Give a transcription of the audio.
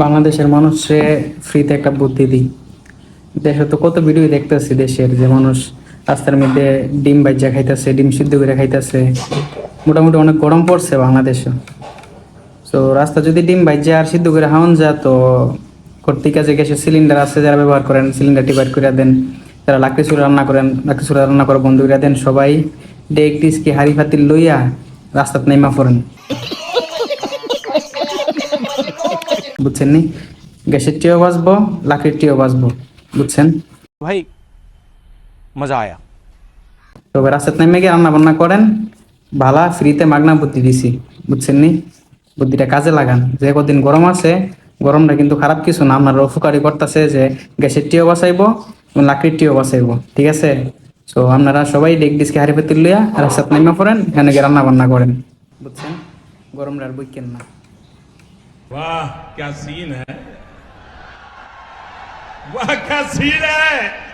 বাংলাদেশের মানুষে ফ্রিতে একটা বুদ্ধি দিই। দেশে তো কত ভিডিও দেখতেছি দেশের যে মানুষ রাস্তার মধ্যে ডিম বাজ্যা খাইতেছে, ডিম সিদ্ধ করে খাইতেছে। মোটামুটি অনেক গরম পড়ছে বাংলাদেশে। তো রাস্তা যদি ডিম বাজ্যা আর সিদ্ধ করে খাওয়ান যা তো কর্তৃক কাজে গ্যাসের সিলিন্ডার আছে যারা ব্যবহার করেন সিলিন্ডারটি বাইর করে দেন, যারা লাকড়ি চুলা রান্না করেন, লাকড়ি চুলা রান্না করে বন্ধ করে দেন, সবাই ডেক টিসকি হাড়ি ফাতিল লইয়া রাস্তাত নেমা পড়েন। বুঝছেন নি? গ্যাসের টিও বাঁচবো লাকির টিও বাঁচবো বুঝছেন? ভাই মজা আয়া। তবে রাস্তার নেমে গিয়ে রান্না বান্না করেন ভালা ফ্রিতে মাগনা বুদ্ধি দিছি বুঝছেন নি? বুদ্ধিটা কাজে লাগান। যে কদিন গরম আছে গরমটা কিন্তু খারাপ কিছু না আপনার উপকারী করতেছে যে গ্যাসের টিও বাঁচাইব এবং লাকড়ির টিও বাঁচাইব ঠিক আছে? তো আপনারা সবাই ডেক ডিসকে হারি পেতে লইয়া রাস্তার নেমে পড়েন এখানে গিয়ে রান্না বান্না করেন বুঝছেন? গরমটা আর বইকেন না। वाह क्या सीन है वाह क्या सीन है